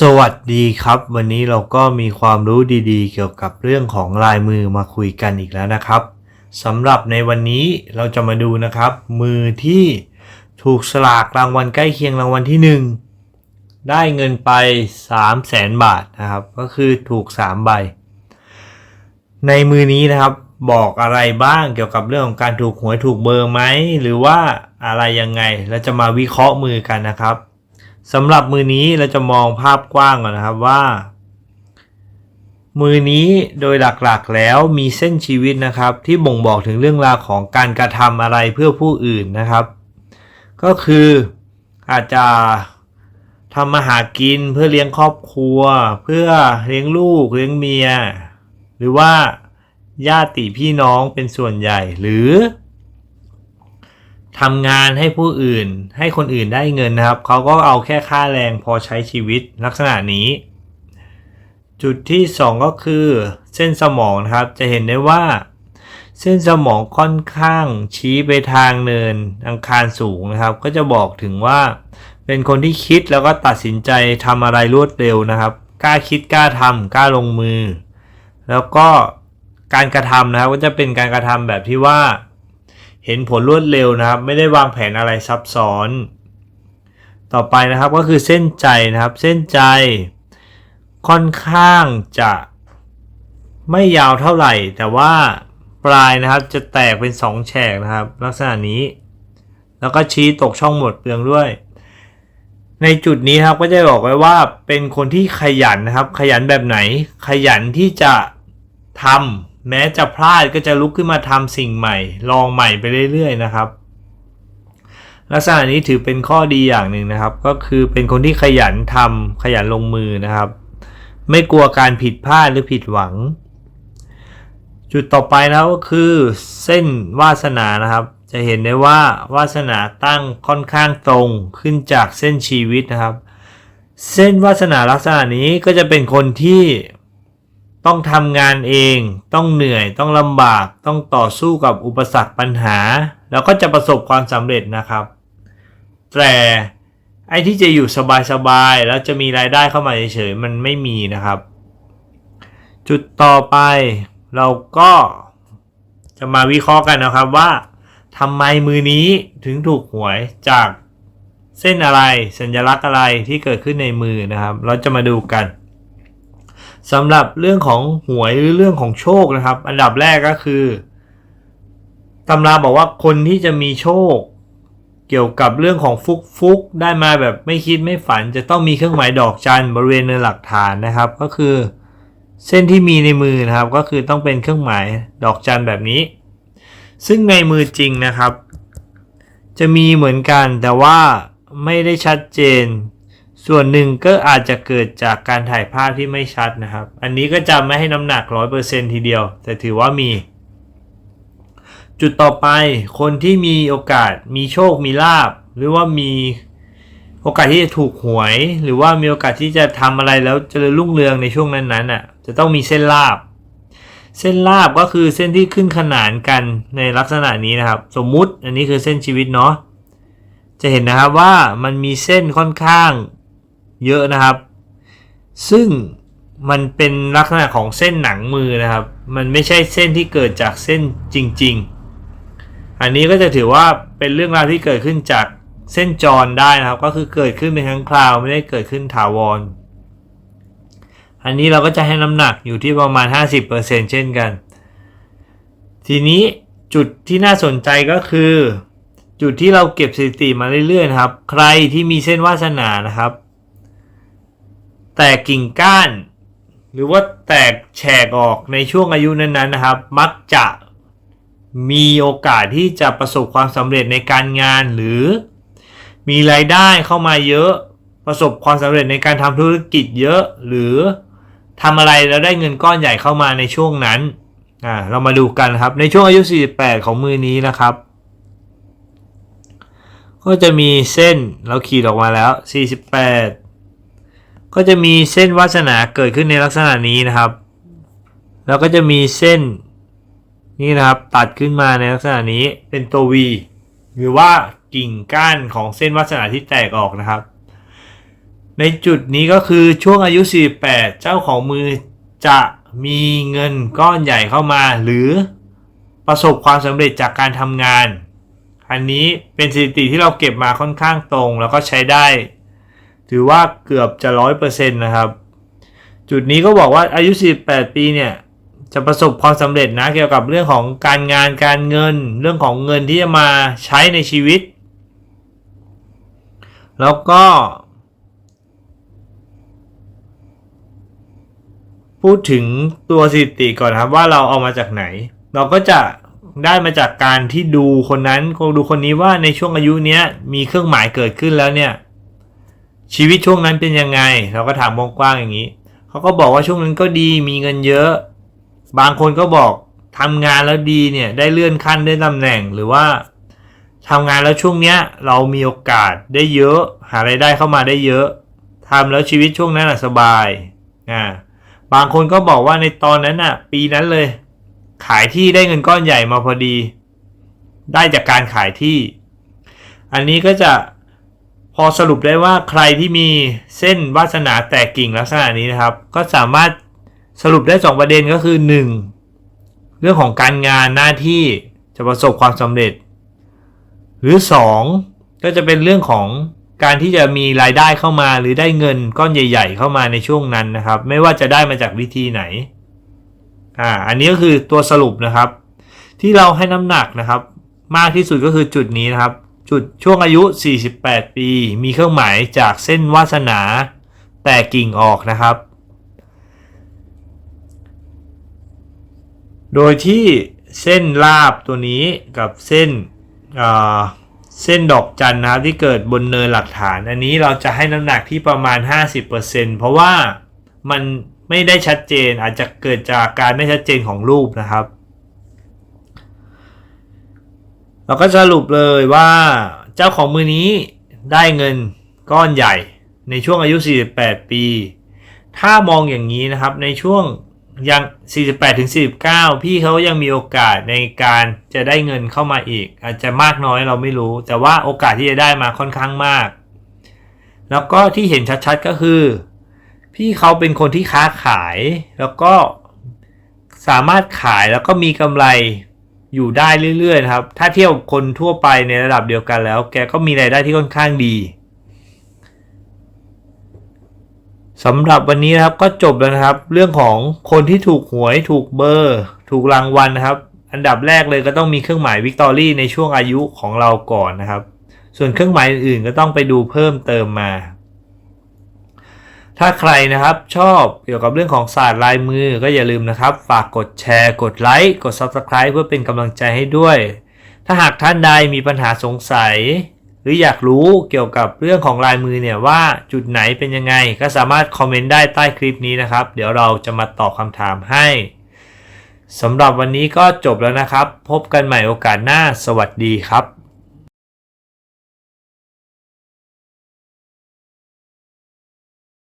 สวัสดีครับ วันนี้เราก็มีความรู้ดีๆ เกี่ยวกับเรื่องของลายมือมาคุยกันอีกแล้วนะครับสำหรับในวันนี้เราจะมาดูนะครับ มือที่ถูกสลากรางวัลใกล้เคียงรางวัลที่ 1 ได้เงินไป 3 0 0แสนบาทนะครับ ก็คือถูก 3 ใบ ในมือนี้นะครับบอกอะไรบ้างเกี่ยวกับเรื่องของการถูกหวยถูกเบอร์ไหมหรือว่าอะไรยังไงเราจะมาวิเคราะห์มือกันนะครับ สำหรับมือนี้เราจะมองภาพกว้างก่อนนะครับว่า มือนี้โดยหลักๆแล้วมีเส้นชีวิตนะครับ ที่บ่งบอกถึงเรื่องราวของการกระทำอะไรเพื่อผู้อื่นนะครับ ก็คืออาจจะทำมาหากินเพื่อเลี้ยงครอบครัว เพื่อเลี้ยงลูกเลี้ยงเมีย หรือว่าญาติพี่น้องเป็นส่วนใหญ่หรือ ทำงานให้ผู้อื่น ให้คนอื่นได้เงินนะครับ เขาก็เอาแค่ค่าแรงพอใช้ชีวิตลักษณะนี้ จุดที่ 2 ก็คือเส้นสมองนะครับ จะเห็นได้ว่า เส้นสมองค่อนข้างชี้ไปทางเนินอังคารสูงนะครับ ก็จะบอกถึงว่า เป็นคนที่คิดแล้วก็ตัดสินใจทำอะไรรวดเร็วนะครับ กล้าคิดกล้าทำกล้าลงมือ แล้วก็การกระทำนะครับก็จะเป็นการกระทำแบบที่ว่า เห็นผลรวดเร็วนะครับ ไม่ได้วางแผนอะไรซับซ้อน ต่อไปนะครับก็คือเส้นใจนะครับ เส้นใจ ค่อนข้างจะไม่ยาวเท่าไหร่ แต่ว่าปลายนะครับจะแตกเป็น 2 แฉกนะครับ ลักษณะนี้ แล้วก็ชี้ตกช่องหมดเปลืองด้วย ในจุดนี้ครับก็จะบอกไว้ว่าเป็นคนที่ขยันนะครับ ขยันแบบไหน ขยันที่จะทำ แม้จะพลาดก็จะลุกขึ้นมาทำสิ่งใหม่ ลองใหม่ไปเรื่อยๆนะครับ ลักษณะนี้ถือเป็นข้อดีอย่างหนึ่งนะครับ ก็คือเป็นคนที่ขยันทำขยันลงมือนะครับ ไม่กลัวการผิดพลาดหรือผิดหวัง จุดต่อไปนะก็คือเส้นวาสนานะครับ จะเห็นได้ว่าวาสนาตั้งค่อนข้างตรงขึ้นจากเส้นชีวิตนะครับ เส้นวาสนาลักษณะนี้ก็จะเป็นคนที่ ต้องทำงานเอง ต้องเหนื่อย ต้องลำบาก ต้องต่อสู้กับอุปสรรคปัญหา แล้วก็จะประสบความสำเร็จนะครับ แต่ไอ้ที่จะอยู่สบายๆแล้วจะมีรายได้เข้ามาเฉยๆมันไม่มีนะครับ จุดต่อไปเราก็จะมาวิเคราะห์กันนะครับว่าทำไมมือนี้ถึงถูกหวยจากเส้นอะไรสัญลักษณ์อะไรที่เกิดขึ้นในมือนะครับ เราจะมาดูกัน สำหรับเรื่องของหวยหรือเรื่องของโชคนะครับ อันดับแรกก็คือตำราบอกว่าคนที่จะมีโชค เกี่ยวกับเรื่องของฟุกฟุกได้มาแบบไม่คิดไม่ฝัน จะต้องมีเครื่องหมายดอกจันบริเวณในหลักฐานนะครับ ก็คือ เส้นที่มีในมือนะครับ ก็คือต้องเป็นเครื่องหมายดอกจันแบบนี้ ซึ่งในมือจริงนะครับ จะมีเหมือนกันแต่ว่าไม่ได้ชัดเจน ส่วนหนึ่งก็อาจจะเกิดจากการถ่ายภาพที่ไม่ชัดนะครับ อันนี้ก็จะไม่ให้น้ำหนัก 100%ทีเดียว แต่ถือว่ามี จุดต่อไปคนที่มีโอกาสมีโชคมีลาบ หรือว่ามีโอกาสที่จะถูกหวย หรือว่ามีโอกาสที่จะทำอะไรแล้วจะรุ่งเรืองในช่วงนั้นๆอะจะต้องมีเส้นลาบ เส้นลาบก็คือเส้นที่ขึ้นขนานกันในลักษณะนี้นะครับ สมมุติอันนี้คือเส้นชีวิตเนาะจะเห็นนะครับว่ามันมีเส้นค่อนข้าง เยอะนะครับ ซึ่งมันเป็นลักษณะของเส้นหนังมือนะครับ มันไม่ใช่เส้นที่เกิดจากเส้นจริง ๆ อันนี้ก็จะถือว่าเป็นเรื่องราวที่เกิดขึ้นจากเส้นจรได้นะครับ ก็คือเกิดขึ้นเป็นครั้งคราวไม่ได้เกิดขึ้นถาวร อันนี้เราก็จะให้น้ำหนักอยู่ที่ประมาณ 50%เช่นกัน ทีนี้จุดที่น่าสนใจก็คือ จุดที่เราเก็บสถิติมาเรื่อยๆนะครับ ใครที่มีเส้นวาสนานะครับ แตกกิ่งก้าน หรือว่าแตกแฉกออกในช่วงอายุนั้นๆนะครับ มักจะมีโอกาสที่จะประสบความสำเร็จในการงานหรือ มีรายได้เข้ามาเยอะ ประสบความสำเร็จในการทำธุรกิจเยอะ หรือทำอะไรแล้วได้เงินก้อนใหญ่เข้ามาในช่วงนั้นอ่าเรามาดูกันครับในช่วงอายุ 48 ของมือนี้นะครับ ก็จะมีเส้นเราขีดออกมาแล้ว 48 ก็จะมีเส้นวาสนาเกิดขึ้นในลักษณะนี้นะครับ แล้วก็จะมีเส้นนี่นะครับตัดขึ้นมาในลักษณะนี้เป็นตัว V หรือว่ากิ่งก้านของเส้นวาสนาที่แตกออกนะครับ ในจุดนี้ก็คือช่วงอายุ 48 เจ้าของมือจะมีเงินก้อนใหญ่เข้ามา หรือประสบความสำเร็จจากการทำงาน อันนี้เป็นสถิติที่เราเก็บมาค่อนข้างตรง แล้วก็ใช้ได้ ถือว่าเกือบจะร้อยเปอร์เซ็นต์นะครับ จุดนี้ก็บอกว่าอายุ 48 ปีเนี่ย จะประสบความสำเร็จนะเกี่ยวกับเรื่องของการงานการเงิน เรื่องของเงินที่จะมาใช้ในชีวิต แล้วก็ พูดถึงตัวสถิติก่อนครับว่าเราเอามาจากไหน เราก็จะได้มาจากการที่ดูคนนั้นดูคนนี้ว่าในช่วงอายุเนี้ยมีเครื่องหมายเกิดขึ้นแล้วเนี่ย ชีวิตช่วงนั้นเป็นยังไง เราก็ถามกว้างๆอย่างนี้เขาก็บอกว่าช่วงนั้นก็ดีมีเงินเยอะ บางคนก็บอกทำงานแล้วดีเนี่ยได้เลื่อนขั้นได้ตำแหน่งหรือว่าทำงานแล้วช่วงเนี้ยเรามีโอกาสได้เยอะ หารายได้เข้ามาได้เยอะทำแล้วชีวิตช่วงนั้นสบายอ่าบางคนก็บอกว่าในตอนนั้นอะ ปีนั้นเลย ขายที่ได้เงินก้อนใหญ่มาพอดี ได้จากการขายที่ อันนี้ก็จะ พอสรุปได้ว่าใครที่มีเส้นวาสนาแตกกิ่งลักษณะนี้นะครับ ก็สามารถสรุปได้ 2 ประเด็นก็คือ 1. เรื่องของการงานหน้าที่จะประสบความสำเร็จ หรือ 2. ก็จะเป็นเรื่องของการที่จะมีรายได้เข้ามาหรือได้เงินก้อนใหญ่ ๆ เข้ามาในช่วงนั้นนะครับ ไม่ว่าจะได้มาจากวิธีไหนอ่าอันนี้ก็คือตัวสรุปนะครับ ที่เราให้น้ำหนักนะครับ มากที่สุดก็คือจุดนี้นะครับ จุดช่วงอายุ 48 ปี มีเครื่องหมายจากเส้นวาสนาแต่กิ่งออกนะครับ โดยที่เส้นลาบตัวนี้กับเส้นเส้นดอกจันนะครับที่เกิดบนเนินหลักฐาน อันนี้เราจะให้น้ำหนักที่ประมาณ 50%เพราะว่ามันไม่ได้ชัดเจนอาจจะเกิดจากการไม่ชัดเจนของรูปนะครับ เราก็สรุปเลยว่าเจ้าของมือนี้ได้เงินก้อนใหญ่ในช่วงอายุ 48 ปี ถ้ามองอย่างนี้นะครับในช่วงยัง 48ถึง49 พี่เขายังมีโอกาสในการจะได้เงินเข้ามาอีก อาจจะมากน้อยเราไม่รู้ แต่ว่าโอกาสที่จะได้มาค่อนข้างมาก แล้วก็ที่เห็นชัดๆก็คือ พี่เขาเป็นคนที่ค้าขาย แล้วก็สามารถขายแล้วก็มีกำไร อยู่ได้เรื่อยๆครับ ถ้าเทียบคนทั่วไปในระดับเดียวกันแล้ว แกก็มีรายได้ที่ค่อนข้างดีสำหรับวันนี้นะครับก็จบแล้วนะครับ เรื่องของคนที่ถูกหวยถูกเบอร์ ถูกรางวัลนะครับ อันดับแรกเลยก็ต้องมีเครื่องหมายวิกตอรี่ในช่วงอายุของเราก่อนนะครับ ส่วนเครื่องหมายอื่นๆก็ต้องไปดูเพิ่มเติมมา ถ้าใครนะครับชอบเกี่ยวกับเรื่องของศาสตร์ลายมือก็อย่าลืมนะครับ ฝากกดแชร์ กดไลค์ กด Subscribe เพื่อเป็นกำลังใจให้ด้วย ถ้าหากท่านใดมีปัญหาสงสัย หรืออยากรู้เกี่ยวกับเรื่องของลายมือเนี่ยว่าจุดไหนเป็นยังไง ก็สามารถคอมเมนต์ได้ใต้คลิปนี้นะครับ เดี๋ยวเราจะมาตอบคำถามให้สำหรับวันนี้ก็จบแล้วนะครับ พบกันใหม่โอกาสหน้า สวัสดีครับ